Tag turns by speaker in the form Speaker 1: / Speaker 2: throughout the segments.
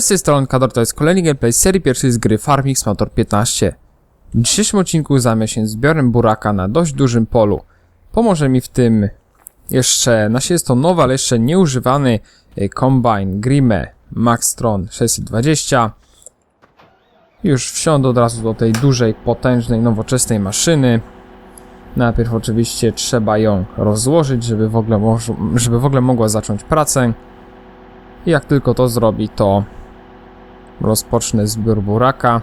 Speaker 1: Cześć, z tej strony Kador, to jest kolejny gameplay serii pierwszej z gry Farming Simulator 15. W dzisiejszym odcinku zajmę się zbiorem buraka na dość dużym polu. Pomoże mi w tym jeszcze, znaczy jest to nowy, ale jeszcze nieużywany e, Combine Grime Maxtron 620. Już wsiądę od razu do tej dużej, potężnej, nowoczesnej maszyny. Najpierw oczywiście trzeba ją rozłożyć, żeby w ogóle, żeby w ogóle mogła zacząć pracę. I jak tylko to zrobi, to rozpocznę zbiór buraka.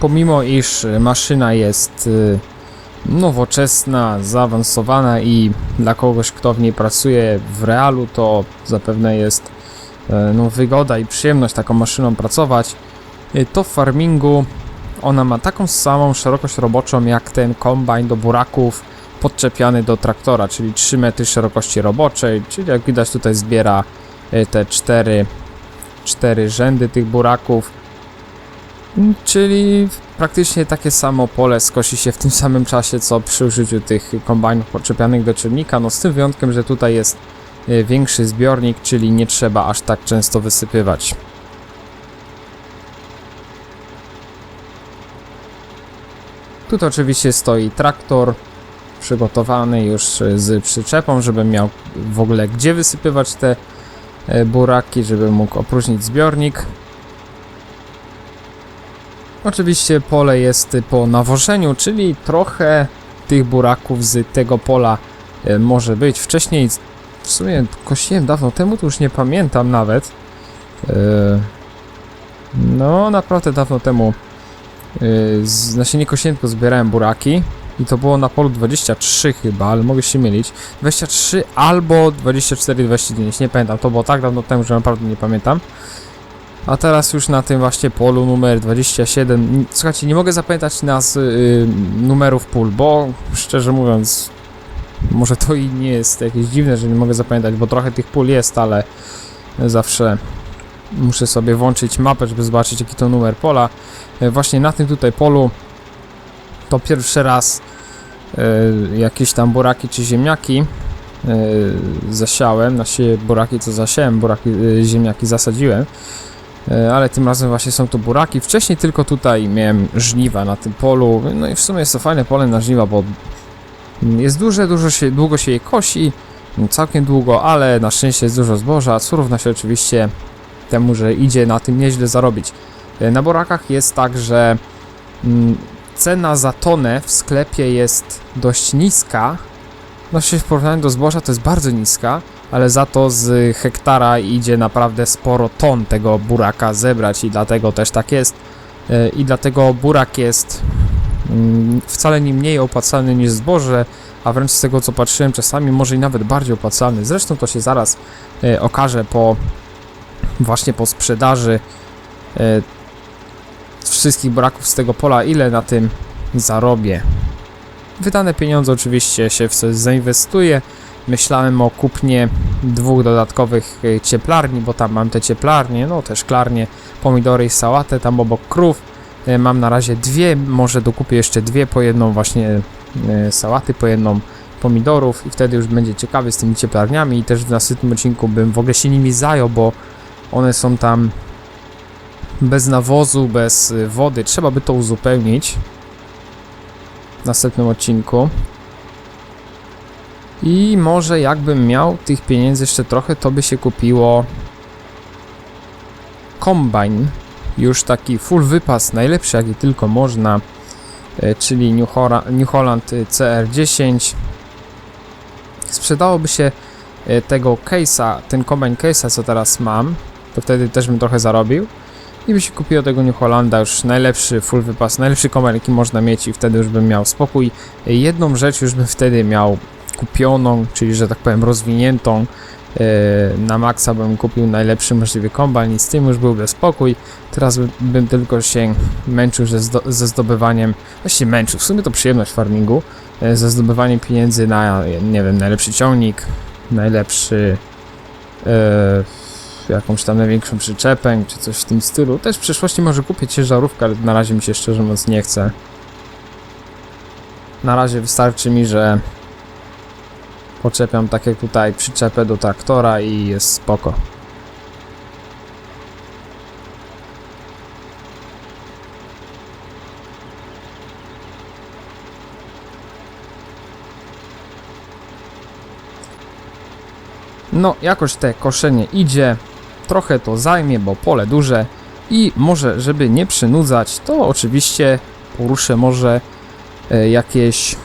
Speaker 1: Pomimo iż maszyna jest y, nowoczesna, zaawansowana i dla kogoś, kto w niej pracuje w realu, to zapewne jest e, no, wygoda i przyjemność taką maszyną pracować, y, to w farmingu. Ona ma taką samą szerokość roboczą jak ten kombajn do buraków podczepiany do traktora, czyli 3 metry szerokości roboczej, czyli jak widać tutaj zbiera e, te cztery, cztery rzędy tych buraków, Mm, czyli praktycznie takie samo pole skosi się w tym samym czasie co przy użyciu tych kombajnów podczepianych do ciągnika, no z tym wyjątkiem, że tutaj jest e, większy zbiornik, czyli nie trzeba aż tak często wysypywać. Tutaj oczywiście stoi traktor przygotowany już e, z przyczepą, żeby miał w ogóle gdzie wysypywać te e, buraki, żeby mógł opróżnić zbiornik. Oczywiście pole jest po nawożeniu, czyli trochę tych buraków z tego pola e, może być. Wcześniej w sumie kosiłem dawno temu, to już nie pamiętam nawet. No, naprawdę dawno temu Znaczy nie kosiłem, tylko zbierałem buraki i to było na polu 23 chyba, ale mogę się mylić. 23 albo 24, 29, nie pamiętam, to było tak dawno temu, że naprawdę nie pamiętam. A teraz już na tym właśnie polu numer 27, N- słuchajcie, nie mogę zapamiętać nazw yy, numerów pól, bo szczerze mówiąc, może to i nie jest jakieś dziwne, że nie mogę zapamiętać, bo trochę tych pól jest, ale zawsze muszę sobie włączyć mapę, żeby zobaczyć jaki to numer pola. E, Właśnie na tym tutaj polu to pierwszy raz e, jakieś tam buraki czy ziemniaki e, zasiałem, znaczy buraki co zasiałem, buraki, e, ziemniaki zasadziłem. E, Ale tym razem właśnie są to buraki. Wcześniej tylko tutaj miałem żniwa na tym polu. No i w sumie jest to fajne pole na żniwa, bo jest duże, dużo się, długo się je kosi. Całkiem długo, ale na szczęście jest dużo zboża, co równa się oczywiście temu, że idzie na tym nieźle zarobić. Na burakach jest tak, że mm, cena za tonę w sklepie jest dość niska. No się w porównaniu do zboża to jest bardzo niska, ale za to z hektara idzie naprawdę sporo ton tego buraka zebrać i dlatego też tak jest. E, I dlatego burak jest mm, wcale nie mniej opłacalny niż zboże, a wręcz z tego co patrzyłem czasami może i nawet bardziej opłacalny. Zresztą to się zaraz e, okaże po właśnie po sprzedaży e, wszystkich buraków z tego pola, ile na tym zarobię. Wydane pieniądze oczywiście się w coś zainwestuje. Myślałem o kupnie dwóch dodatkowych e, cieplarni, bo tam mam te cieplarnie, no te szklarnie, pomidory i sałatę, tam obok krów. E, Mam na razie dwie, może dokupię jeszcze dwie, po jedną właśnie e, sałaty, po jedną pomidorów i wtedy już będzie ciekawy z tymi cieplarniami i też w następnym odcinku bym w ogóle się nimi zajął, bo one są tam bez nawozu, bez y, wody. Trzeba by to uzupełnić w następnym odcinku. I może jakbym miał tych pieniędzy jeszcze trochę, to by się kupiło kombajn. Już taki full wypas, najlepszy jaki tylko można, e, czyli New, Holland y, CR10. Sprzedałoby się e, tego case'a, ten kombajn case'a, co teraz mam, to wtedy też bym trochę zarobił. I by się kupiło tego New Hollanda, już najlepszy full wypas, najlepszy kombajn jaki można mieć i wtedy już bym miał spokój. Jedną rzecz już bym wtedy miał kupioną, czyli że tak powiem rozwiniętą. e, Na maksa bym kupił najlepszy możliwy kombajn i z tym już byłby spokój. Teraz by- bym tylko się męczył ze, zdo- ze zdobywaniem, właściwie męczył, w sumie to przyjemność farmingu, e, ze zdobywaniem pieniędzy na, nie wiem, najlepszy ciągnik, najlepszy e, jakąś tam największą przyczepę, czy coś w tym stylu. Też w przyszłości może kupię ciężarówkę, ale na razie mi się szczerze mówiąc nie chce. Na razie wystarczy mi, że Podczepiam tak jak tutaj przyczepę do traktora i jest spoko. No, jakoś te koszenie idzie, trochę to zajmie, bo pole duże i może, żeby nie przynudzać, to oczywiście poruszę może e, jakieś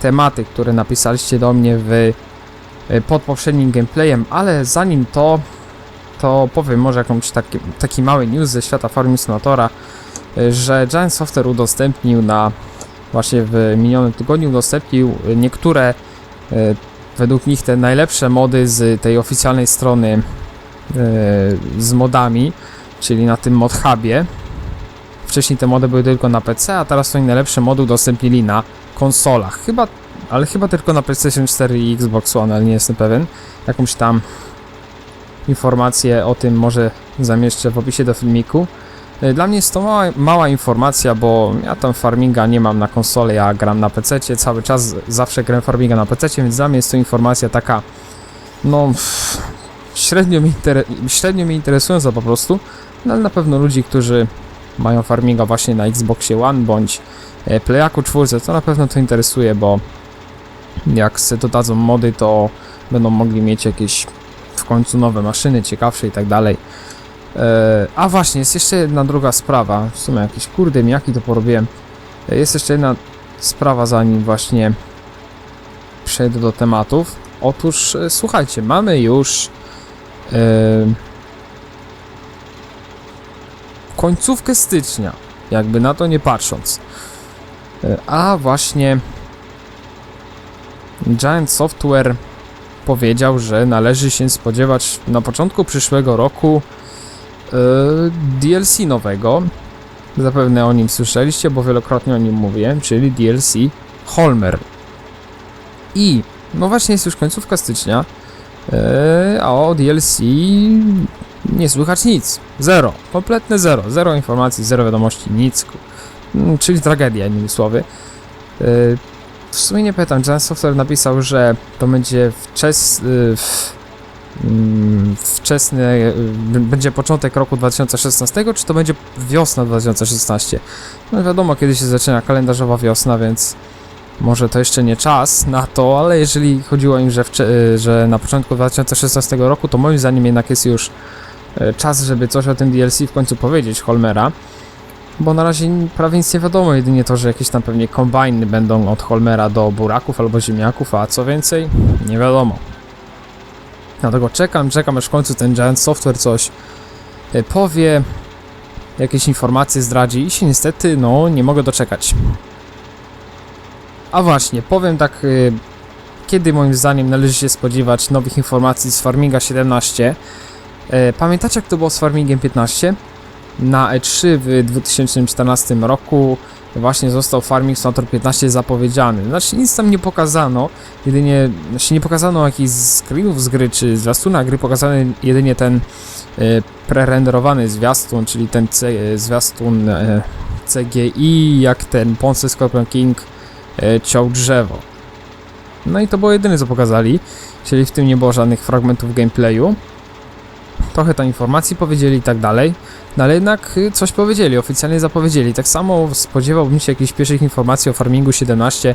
Speaker 1: tematy, które napisaliście do mnie w, e, pod poprzednim gameplayem, ale zanim to, to powiem może jakąś taki, taki mały news ze świata Farming Simulatora, e, że Giant Software udostępnił na właśnie w minionym tygodniu udostępnił niektóre według nich te najlepsze mody z tej oficjalnej strony z modami, czyli na tym mod hubie. Wcześniej te mody były tylko na PC, a teraz są najlepsze mody udostępnili na konsolach. Chyba, ale chyba tylko na PlayStation 4 i Xbox One, ale nie jestem pewien. Jakąś tam informację o tym może zamieszczę w opisie do filmiku. E, Dla mnie jest to mała, mała informacja, bo ja tam farminga nie mam na konsolę, ja gram na PC, cały czas zawsze gram farminga na PC, więc dla mnie jest to informacja taka, no, średnio mnie, średnio mnie interesująca po prostu, no ale na pewno ludzi, którzy mają farminga właśnie na Xboxie One bądź e, Playaku 4, to na pewno to interesuje, bo jak se dodadzą mody, to będą mogli mieć jakieś w końcu nowe maszyny, ciekawsze i tak dalej. E, A właśnie, jest jeszcze jedna druga sprawa. W sumie jakieś kurde jaki to porobiłem. E, Jest jeszcze jedna sprawa, zanim właśnie przejdę do tematów. Otóż, słuchajcie, mamy już końcówkę stycznia, jakby na to nie patrząc. E, A właśnie Giant Software powiedział, że należy się spodziewać na początku przyszłego roku e, DLC nowego. Zapewne o nim słyszeliście, bo wielokrotnie o nim mówiłem, czyli DLC Holmer. I no właśnie jest już końcówka stycznia, a o DLC nie słychać nic. Zero. Kompletne zero. Zero informacji, zero wiadomości, nic. Mm, Czyli tragedia, innymi słowy. E, W sumie nie pytam, Giant Software napisał, że to będzie wczes, y, mm, wczesny, y, będzie początek roku 2016, czy to będzie wiosna 2016? No wiadomo, kiedy się zaczyna kalendarzowa wiosna, więc może to jeszcze nie czas na to, ale jeżeli chodziło im, że, y, że na początku 2016 roku, to moim zdaniem jednak jest już y, czas, żeby coś o tym DLC w końcu powiedzieć Holmera. Bo na razie prawie nic nie wiadomo, jedynie to, że jakieś tam pewnie kombajny będą od Holmera do buraków albo ziemniaków, a co więcej, nie wiadomo. Dlatego czekam, czekam aż w końcu ten Giant Software coś e, powie, jakieś informacje zdradzi i się niestety, no, nie mogę doczekać. A właśnie, powiem tak, e, kiedy moim zdaniem należy się spodziewać nowych informacji z Farminga 17. E, Pamiętacie jak to było z Farmingiem 15? na E3 w 2014 roku właśnie został Farming Simulator 15 zapowiedziany. Znaczy nic tam nie pokazano, jedynie, znaczy nie pokazano jakichś screenów z gry czy zwiastuna gry, pokazano jedynie ten e, prerenderowany zwiastun, czyli ten C, e, zwiastun e, CGI, jak ten Ponce Scorpion King ciął drzewo. No i to było jedyne co pokazali, czyli w tym nie było żadnych fragmentów gameplayu. Trochę tam informacji powiedzieli i tak dalej. No ale jednak y, coś powiedzieli, oficjalnie zapowiedzieli. Tak samo spodziewałbym się jakichś pierwszych informacji o Farmingu 17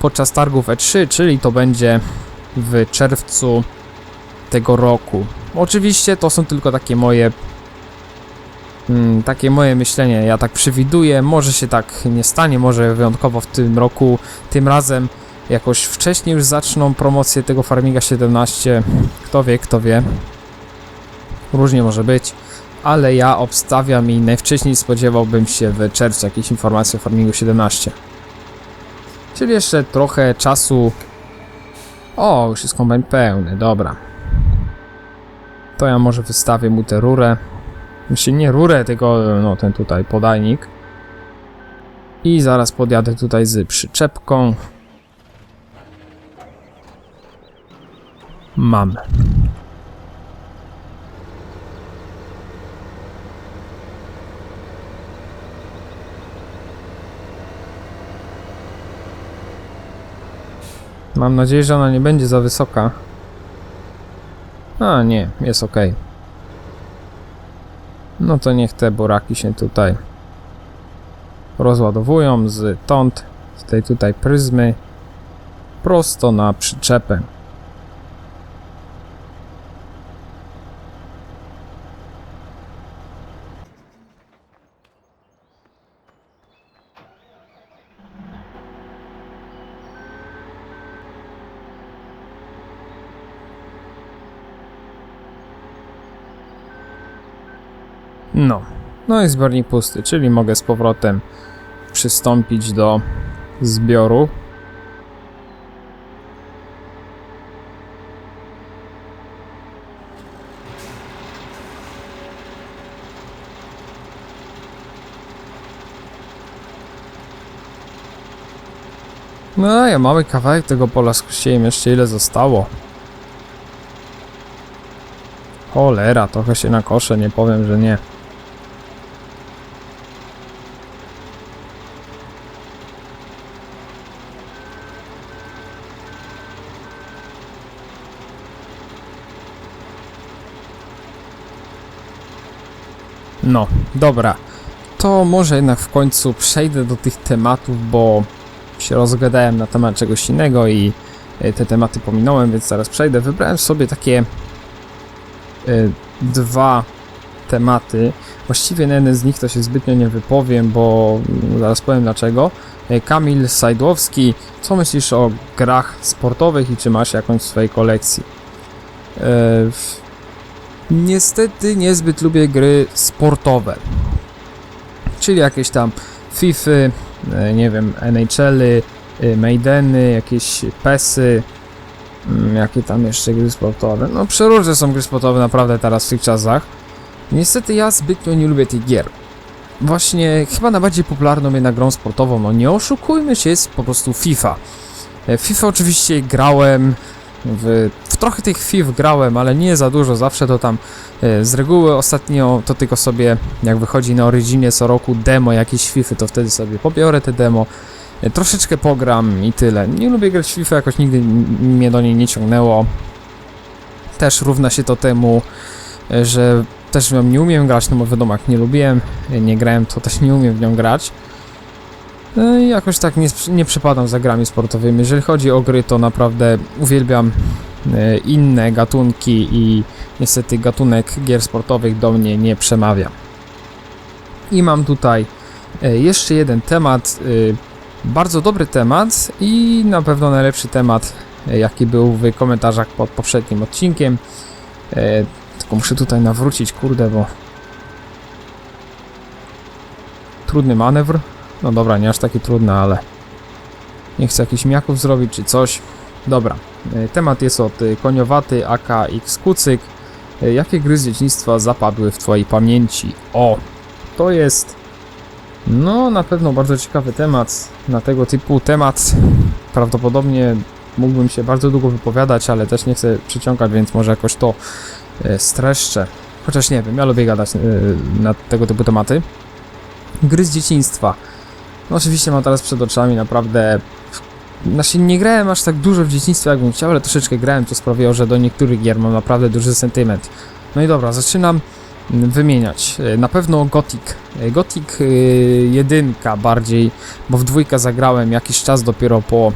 Speaker 1: podczas targów E3, czyli to będzie w czerwcu tego roku. Oczywiście to są tylko takie moje mm, takie moje myślenie. Ja tak przewiduję, może się tak nie stanie, może wyjątkowo w tym roku, tym razem jakoś wcześniej już zaczną promocję tego Farminga 17. Kto wie, kto wie. Różnie może być ale ja obstawiam i najwcześniej spodziewałbym się w czerwcu jakiejś informacji o Farmingu 17. Czyli jeszcze trochę czasu. O, już jest kombajn pełny, dobra. To ja może wystawię mu tę rurę. Znaczy nie rurę, tylko no ten tutaj podajnik. I zaraz podjadę tutaj z przyczepką. Mamy. Mam nadzieję, że ona nie będzie za wysoka. A, nie, jest ok. No to niech te buraki się tutaj rozładowują z tąt, z tej tutaj pryzmy, prosto na przyczepę. No, no i zbiornik pusty, czyli mogę z powrotem przystąpić do zbioru. No, ja mały kawałek tego pola skosiłem, jeszcze ile zostało. Cholera, trochę się nakoszę, nie powiem, że nie. No, dobra. To może jednak w końcu przejdę do tych tematów, bo się rozgadałem na temat czegoś innego i e, te tematy pominąłem, więc zaraz przejdę. Wybrałem sobie takie e, dwa tematy. Właściwie na jeden z nich to się zbytnio nie wypowiem, bo zaraz powiem dlaczego. E, Kamil Sajdłowski, co myślisz o grach sportowych i czy masz jakąś w swojej kolekcji? Niestety niezbyt lubię gry sportowe. Czyli jakieś tam FIFA, e, nie wiem, NHL-y, e, Maideny, jakieś PESy, mm, jakie tam jeszcze gry sportowe. No przeróżne są gry sportowe naprawdę teraz w tych czasach. Niestety ja zbytnio nie lubię tych gier. Właśnie chyba najbardziej popularną jednak grą sportową, no nie oszukujmy się, jest po prostu FIFA. E, FIFA oczywiście grałem, w trochę tych FIFA grałem, ale nie za dużo, zawsze to tam e, z reguły ostatnio to tylko sobie jak wychodzi na Originie co roku demo jakieś FIFA, to wtedy sobie pobiorę te demo, e, troszeczkę pogram i tyle. Nie lubię grać w FIFA, jakoś nigdy mnie do niej nie ciągnęło. Też równa się to temu, e, że też w nią nie umiem grać, no bo wiadomo, jak nie lubiłem, nie grałem, to też nie umiem w nią grać. I jakoś tak nie, nie przepadam za grami sportowymi. Jeżeli chodzi o gry, to naprawdę uwielbiam inne gatunki i niestety gatunek gier sportowych do mnie nie przemawia. I mam tutaj e, jeszcze jeden temat, e, bardzo dobry temat i na pewno najlepszy temat, e, jaki był w komentarzach pod poprzednim odcinkiem. E, Tylko muszę tutaj nawrócić, kurde, bo trudny manewr. No dobra, nie aż taki trudny, ale nie chcę jakichś miaków zrobić czy coś. Dobra, e, temat jest od e, Koniowaty AKX Kucyk. E, Jakie gry z dzieciństwa zapadły w Twojej pamięci? O, to jest no na pewno bardzo ciekawy temat. Na tego typu temat prawdopodobnie mógłbym się bardzo długo wypowiadać, ale też nie chcę przyciągać, więc może jakoś to e, streszczę. Chociaż nie wiem, ja lubię gadać e, na tego typu tematy. Gry z dzieciństwa. No oczywiście mam teraz przed oczami naprawdę... Znaczy nie grałem aż tak dużo w dzieciństwie jakbym chciał, ale troszeczkę grałem, to sprawiało, że do niektórych gier mam naprawdę duży sentyment. No i dobra, zaczynam mm, wymieniać. E, Na pewno Gothic. E, Gothic y, jedynka bardziej, bo w dwójkę zagrałem jakiś czas dopiero po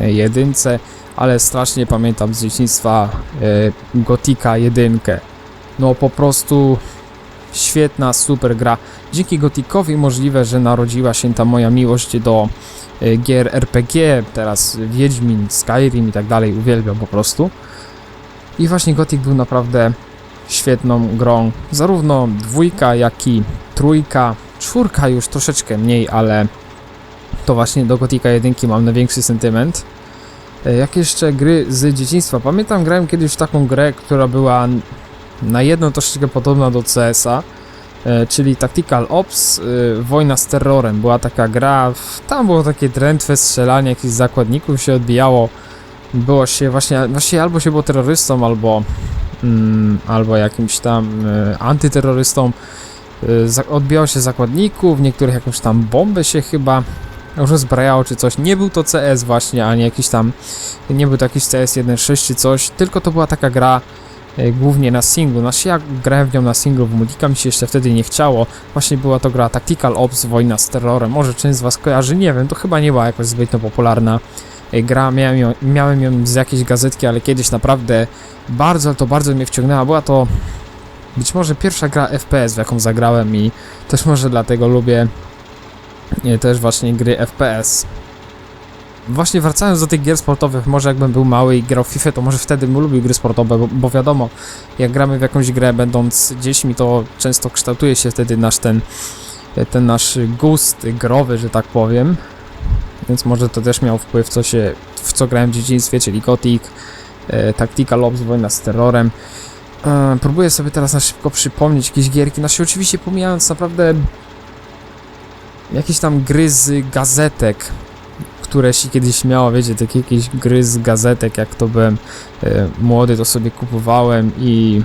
Speaker 1: e, jedynce, ale strasznie pamiętam z dzieciństwa e, Gotika jedynkę. No po prostu świetna, super gra. Dzięki Gotikowi możliwe, że narodziła się ta moja miłość do e, gier RPG, teraz Wiedźmin, Skyrim i tak dalej, uwielbiam po prostu. I właśnie Gothic był naprawdę świetną grą. Zarówno dwójka, jak i trójka, czwórka już troszeczkę mniej, ale to właśnie do Gotika jedynki mam największy sentyment. E, Jak jeszcze gry z dzieciństwa? Pamiętam, grałem kiedyś w taką grę, która była na jedną troszeczkę podobna do CS-a, e, czyli Tactical Ops, e, Wojna z terrorem. Była taka gra, tam było takie drętwe strzelanie, jakichś zakładników się odbijało. Było się właśnie, właśnie albo się było terrorystą, albo, mm, albo jakimś tam e, antyterrorystą. Za- odbijało się zakładników, niektórych jakąś tam bombę się chyba rozbrajało czy coś. Nie był to CS właśnie, ani jakiś tam, nie był to jakiś CS 1.6 czy coś, tylko to była taka gra głównie na singlu. Znaczy ja grałem w nią na singlu, w multika mi się jeszcze wtedy nie chciało. Właśnie była to gra Tactical Ops, Wojna z terrorem. Może część z was kojarzy, nie wiem, to chyba nie była jakoś zbytnio popularna e, gra. Miałem ją, miałem ją z jakiejś gazetki, ale kiedyś naprawdę bardzo, to bardzo mnie wciągnęła. Była to być może pierwsza gra FPS, w jaką zagrałem i też może dlatego lubię e, też właśnie gry FPS. Właśnie wracając do tych gier sportowych, może jakbym był mały i grał w FIFA, to może wtedy bym lubił gry sportowe, bo, bo wiadomo, jak gramy w jakąś grę będąc dziećmi, to często kształtuje się wtedy nasz ten, ten nasz gust growy, że tak powiem. Więc może to też miał wpływ, co się, w co grałem w dzieciństwie, czyli Gothic, e, Tactical Ops, Wojna z terrorem. E, próbuję sobie teraz na szybko przypomnieć jakieś gierki, znaczy oczywiście pomijając naprawdę jakieś tam gry z gazetek, które się kiedyś miało, wiecie, takie jakieś gry z gazetek, jak to byłem e, młody, to sobie kupowałem i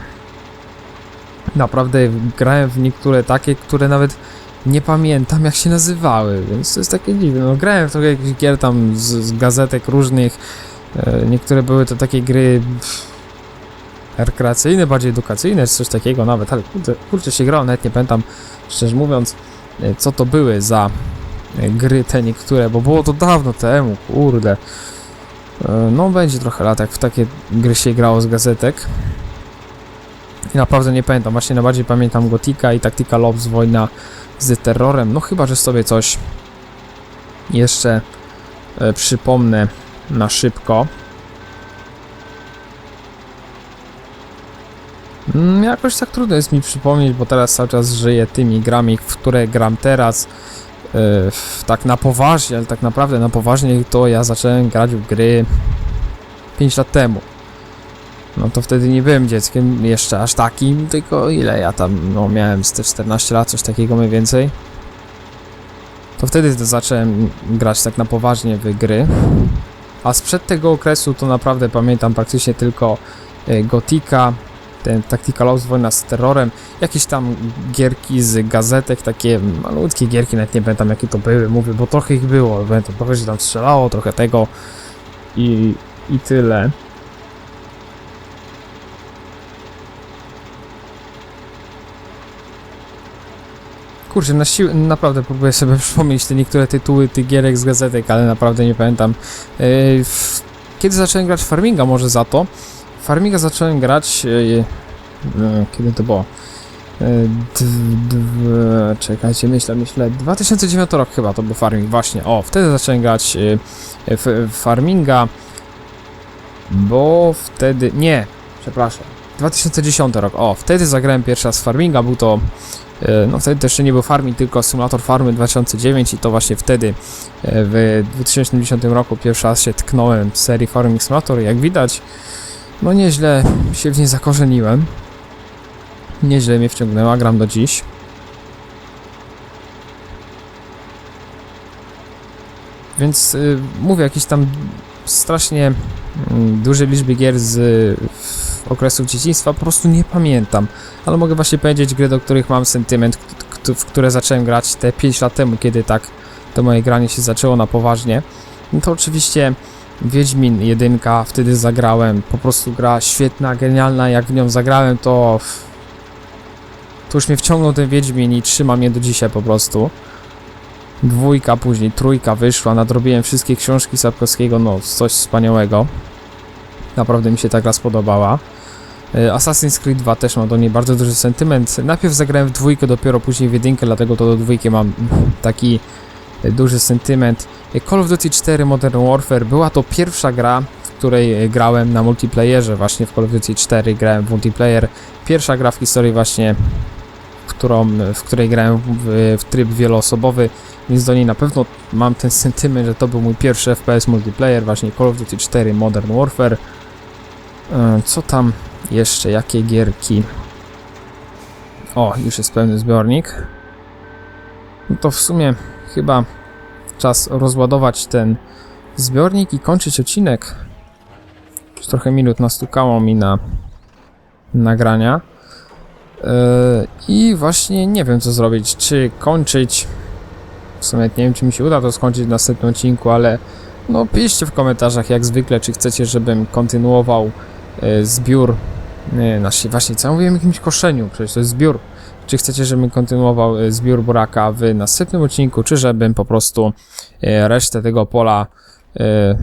Speaker 1: naprawdę grałem w niektóre takie, które nawet nie pamiętam jak się nazywały, więc to jest takie dziwne. No grałem w trochę jakichś gier tam z, z gazetek różnych, e, niektóre były to takie gry rekreacyjne, bardziej edukacyjne, czy coś takiego nawet, ale kurczę, kurczę się grało, nawet nie pamiętam, szczerze mówiąc, e, co to były za gry te niektóre, bo było to dawno temu, kurde. E, No będzie trochę lat, jak w takie gry się grało z gazetek. I naprawdę nie pamiętam, właśnie najbardziej pamiętam Gotika i Tactical Ops Wojna z terrorem, no chyba, że sobie coś jeszcze e, przypomnę na szybko. Mm, Jakoś tak trudno jest mi przypomnieć, bo teraz cały czas żyję tymi grami, w które gram teraz. W- tak na poważnie, ale tak naprawdę na poważnie to ja zacząłem grać w gry 5 lat temu. No to wtedy nie byłem dzieckiem jeszcze aż takim, tylko ile ja tam, no miałem z te 14 lat, coś takiego mniej więcej. To wtedy to zacząłem grać tak na poważnie w gry. A sprzed tego okresu to naprawdę pamiętam praktycznie tylko e, Gotika, ten Tactical Ops Wojna z terrorem, jakieś tam gierki z gazetek, takie malutkie gierki, nawet nie pamiętam jakie to były, mówię, bo trochę ich było, pamiętam, trochę się tam strzelało, trochę tego i, i tyle. Kurczę, na naprawdę próbuję sobie przypomnieć te niektóre tytuły tych gierek z gazetek, ale naprawdę nie pamiętam. Yy, kiedy zacząłem grać Farminga może za to? Farminga zacząłem grać... Yy, E, kiedy to było? E, d, d, czekajcie, myślę, myślę. 2009 rok chyba to był farming, właśnie. O, wtedy zacząłem grać e, w farminga, bo wtedy. Nie, przepraszam. 2010 rok. O, wtedy zagrałem pierwszy raz farminga. Był to. e, No wtedy to jeszcze nie był farming, tylko Simulator Farmy 2009 i to właśnie wtedy e, w 2010 roku pierwszy raz się tknąłem w serii Farming Simulator. Jak widać, no nieźle się w niej zakorzeniłem. Nieźle mnie wciągnęła, gram do dziś. Więc y, mówię, jakieś tam strasznie mm, duże liczby gier z y, okresu dzieciństwa po prostu nie pamiętam. Ale mogę właśnie powiedzieć gry, do których mam sentyment, w które zacząłem grać te 5 lat temu, kiedy tak to moje granie się zaczęło na poważnie. No to oczywiście Wiedźmin 1, wtedy zagrałem. Po prostu gra świetna, genialna. Jak w nią zagrałem, to. To już mnie wciągnął ten Wiedźmin i trzyma mnie do dzisiaj po prostu. Dwójka, później trójka wyszła. Nadrobiłem wszystkie książki Sapkowskiego, no coś wspaniałego. Naprawdę mi się ta gra spodobała. E, Assassin's Creed 2 też mam do niej bardzo duży sentyment. Najpierw zagrałem w dwójkę, dopiero później w jedynkę, dlatego to do dwójki mam taki duży sentyment. Call of Duty 4 Modern Warfare była to pierwsza gra, w której e, grałem na multiplayerze. Właśnie w Call of Duty 4 grałem w multiplayer. Pierwsza gra w historii właśnie, którą, w której grałem w, w tryb wieloosobowy, więc do niej na pewno mam ten sentyment, że to był mój pierwszy FPS multiplayer, właśnie Call of Duty 4 Modern Warfare. E, Co tam jeszcze? Jakie gierki? O, już jest pełny zbiornik. No to w sumie chyba czas rozładować ten zbiornik i kończyć odcinek. Już trochę minut nastukało mi na nagrania. Yy, I właśnie nie wiem co zrobić. Czy kończyć W sumie nie wiem, czy mi się uda to skończyć w następnym odcinku, ale no piszcie w komentarzach jak zwykle, czy chcecie, żebym kontynuował e, zbiór, nie, znaczy właśnie, co ja mówiłem o jakimś koszeniu, przecież to jest zbiór. Czy chcecie, żebym kontynuował e, zbiór buraka w następnym odcinku, czy żebym po prostu e, resztę tego pola e,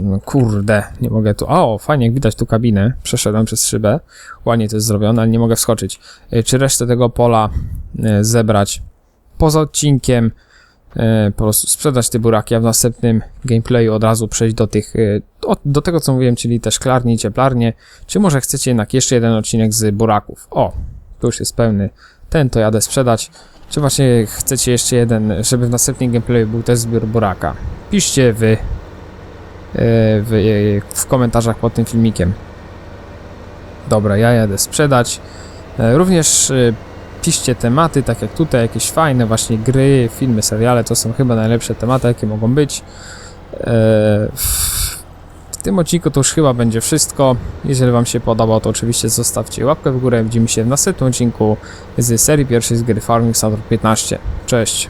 Speaker 1: no kurde, nie mogę tu. O, fajnie, jak widać tu kabinę. Przeszedłem przez szybę. Ładnie to jest zrobione, ale nie mogę wskoczyć. Czy resztę tego pola zebrać poza odcinkiem? Po prostu sprzedać te buraki, a w następnym gameplayu od razu przejść do tych, do, do tego co mówiłem, czyli te szklarnie i cieplarnie. Czy może chcecie jednak jeszcze jeden odcinek z buraków? O, tu już jest pełny. Ten to jadę sprzedać. Czy właśnie chcecie jeszcze jeden, żeby w następnym gameplayu był też zbiór buraka? Piszcie wy w, w komentarzach pod tym filmikiem. Dobra, ja jadę sprzedać. E, Również e, piszcie tematy, tak jak tutaj, jakieś fajne właśnie gry, filmy, seriale, to są chyba najlepsze tematy, jakie mogą być. Tym odcinku to już chyba będzie wszystko. Jeżeli Wam się podobał, to oczywiście zostawcie łapkę w górę. Widzimy się w następnym odcinku z serii pierwszej z gry Farming Standard 15. Cześć!